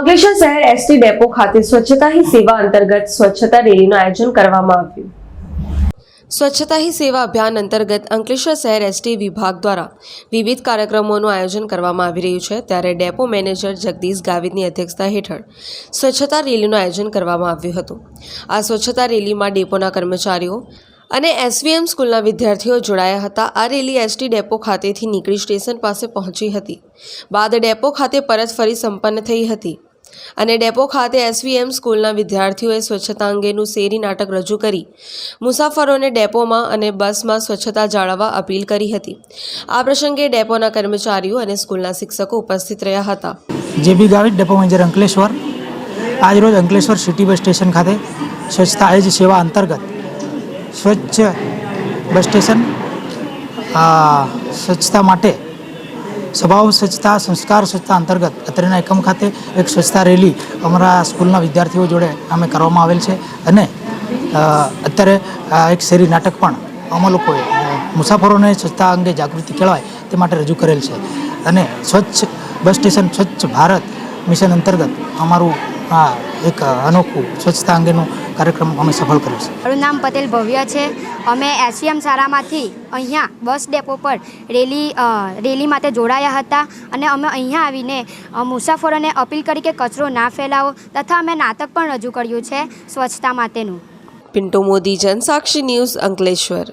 અંકલેશ્વર શહેર ST depot ખાતે સ્વચ્છતા હી સેવા અંતર્ગત સ્વચ્છતા રેલીનું આયોજન કરવામાં આવ્યું. સ્વચ્છતા હી સેવા અભિયાન અંતર્ગત અંકલેશ્વર શહેર એસટી વિભાગ દ્વારા વિવિધ કાર્યક્રમોનું આયોજન કરવામાં આવી રહ્યું છે. ત્યારે ડેપો મેનેજર જગદીશ ગાવિતની અધ્યક્ષતા હેઠળ સ્વચ્છતા રેલીનું આયોજન કરવામાં આવ્યું હતું. આ સ્વચ્છતા રેલીમાં ડેપોના કર્મચારીઓ અને એસવીએમ સ્કૂલના વિદ્યાર્થીઓ જોડાયા હતા. આ રેલી એસટી ડેપો ખાતેથી નીકળી સ્ટેશન પાસે પહોંચી હતી. બાદ ડેપો ખાતે પરત ફરી સંપન્ન થઈ હતી. અને ડેપો ખાતે એસવીએમ સ્કૂલના વિદ્યાર્થીઓએ સ્વચ્છતા અંગેનું શેરી નાટક રજૂ કરી. મુસાફરોને ડેપોમાં અને બસમાં સ્વચ્છતા જાળવવા અપીલ કરી હતી. આ પ્રસંગે ડેપોના કર્મચારીઓ અને સ્કૂલના શિક્ષકો ઉપસ્થિત રહ્યા હતા. JB Gavit depot manager Ankleshwar આજરોજ અંકલેશ્વર સિટી બસ સ્ટેશન ખાતે સ્વચ્છતા એજ સેવા અંતર્ગત સ્વચ્છ બસ સ્ટેશન સ્વચ્છતા માટે સ્વભાવ, સ્વચ્છતા, સંસ્કાર, સ્વચ્છતા અંતર્ગત અત્રેના એકમ ખાતે એક સ્વચ્છતા રેલી અમારા સ્કૂલના વિદ્યાર્થીઓ જોડે અમે કરવામાં આવેલ છે અને અત્યારે એક શેરી નાટક પણ અમે લોકોએ મુસાફરોને સ્વચ્છતા અંગે જાગૃતિ કેળવાય તે માટે રજૂ કરેલ છે. અને સ્વચ્છ, બસ સ્ટેશન સ્વચ્છ ભારત મિશન અંતર્ગત અમારું આ એક અનોખું સ્વચ્છતા અંગેનો કાર્યક્રમ અમે સફળ કર્યો છે. મારું નામ પટેલ ભવ્ય છે. અમે એસવીએમ શાળામાંથી અહીંયા બસ ડેપો પર રેલી રેલી માટે જોડાયા હતા અને અમે અહીંયા આવીને મુસાફરોને અપીલ કરી કે કચરો ના ફેલાવો તથા અમે નાટક પણ રજૂ કર્યું છે સ્વચ્છતા માટેનું. પિન્ટુ મોદી જનસાક્ષી ન્યૂઝ અંકલેશ્વર.